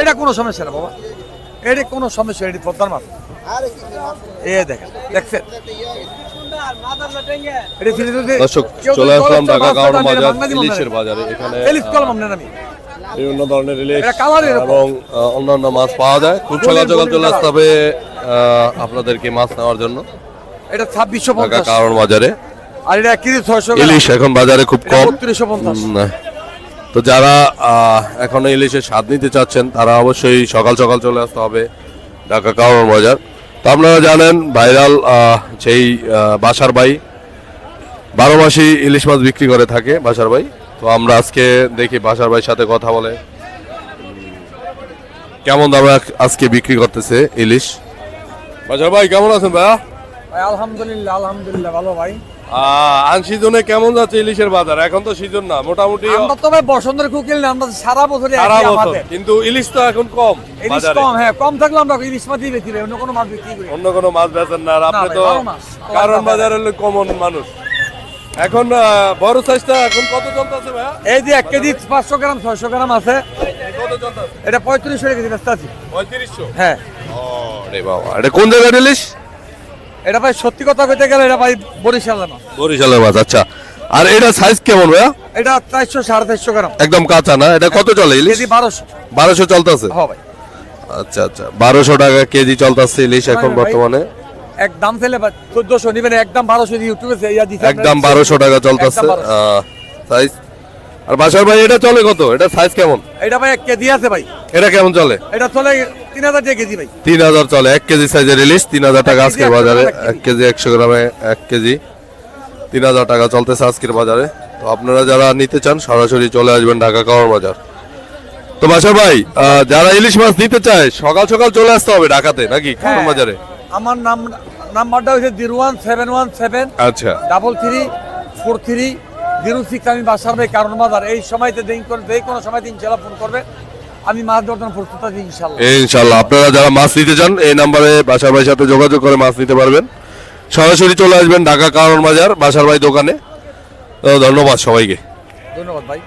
এটা কোনো সমস্যা না বাবা। এটা কোনো সমস্যা এটি পদ্মার মাছ। এ দেখেন দেখছেন? এটা ফিরে যদি দর্শক চলে আসলাম ঢাকা মাছটা বাজার এটা বাংলা জীবন ইলিশের বাজারে। এখানে ইলিশ কলম আপনার আমি। বিভিন্ন ধরনের ইলিশ। এবং অন্যান্য মাছ পাওয়া যায়। খুব সকাল সকাল চলে আসতে হবে আপনাদেরকে মাছ নেওয়ার জন্য। এটা ছাব্বিশশো পঞ্চাশ। কারণ বাজারে। আর এটা কেজি ছয়শো ইলিশ এখন বাজারে খুব কম। বত্রিশশো পঞ্চাশ। তো যারা এখনও ইলিশের স্বাদ নিতে চাচ্ছেন তারা অবশ্যই সকাল সকাল চলে আসতে হবে ঢাকা কারণ বাজার। তো আপনারা জানেন ভাইরাল সেই বাসার ভাই বারো মাসি ইলিশ মাছ বিক্রি করে থাকে বাসার ভাই। তো আমরা আজকে দেখি বাসার ভাইয়ের সাথে কথা বলে। কেমন দামে আজকে বিক্রি করতেছে ইলিশ? বাসার ভাই কেমন আছেন ভাইয়া? ভাই আলহামদুলিল্লাহ আলহামদুলিল্লাহ ভালো ভাই। আন সিজনে কেমন যাচ্ছে ইলিশের বাজার? এখন তো সিজন না মোটামুটি আমরা তো ভাই বসন্তের কুকিল না আমরা সারা বছরই সারা বছর কিন্তু ইলিশ তো এখন কম ইলিশ কম হ্যাঁ কম থাকলে আমরা ইলিশ মাছই ভাই অন্য কোনো মাছ বিক্রি অন্য কোনো মাছ বেচেন না আর আপনি তো কারণ বাজার হলো কমন মানুষ। এখন বড় সাইজটা এখন কত চলতেছে ভাইয়া? এই যে এক কেজি পাঁচশো গ্রাম ছয়শো গ্রাম আছে। কত চলতেছে এটা পঁয়ত্রিশশো কেজি ব্যস্ত আছি। পঁয়ত্রিশশো? হ্যাঁ। রে বাবা এটা কোন জায়গার ইলিশ? এটা ভাই সত্যি কথা কইতে গেলে এটা ভাই বরিশালের মাছ। বরিশালের মাছ আচ্ছা। আর এটা সাইজ কেমন ভাইয়া? এটা চারশো সাড়ে চারশো গ্রাম। একদম কাঁচা না? এটা কত চলে ইলিশ? বারোশো। বারোশো চলতেছে? হ্যাঁ ভাই। আচ্ছা আচ্ছা। বারোশো টাকা কেজি চলতেছে ইলিশ এখন বর্তমানে? এক দাম ছেলে চোদ্দশো নিবেন একদম বারোশো ইউটিউবে একদম বারোশো টাকা চলতেছে। একদম 1200 সাইজ আর বাসার ভাই এটা চলে কত? এটা সাইজ কেমন? এটা ভাই এক কেজি আছে ভাই। এটা কেমন চলে? এটা চলে তিন হাজার টাকা কেজি ভাই। তিন হাজার চলে এক কেজি সাইজের ইলিশ তিন হাজার টাকা এক আজকের বাজারে একশো এক কেজি একশো গ্রামে এক কেজি। তিন হাজার টাকা চলতেছে আজকের বাজারে। তো আপনারা যারা নিতে চান সরাসরি চলে আসবেন ঢাকা কাওয়ার বাজার। তো বাসার ভাই যারা ইলিশ মাছ নিতে চায় সকাল সকাল চলে আসতে হবে ঢাকাতে নাকি কাওয়ার হ্যাঁ। বাজারে? আমার নাম নাম্বারটা হচ্ছে zero one seven one seven আচ্ছা। Double three four three zero six আমি বাসার ভাই কারণ বাজার এই সময়তে দিন করে যে কোনো সময় দিন ইনশাল্লাহ ফোন করবে। আমি মাছ ধরতে প্রস্তুত আছি ইনশাল্লাহ ইনশাল্লাহ আপনারা যারা মাছ নিতে চান এই নাম্বারে বাসার ভাইয়ের সাথে যোগাযোগ করে মাছ নিতে পারবেন। সরাসরি চলে আসবেন ঢাকা কারণ বাজার বাসার ভাই দোকানে। ধন্যবাদ সবাইকে। ধন্যবাদ ভাই।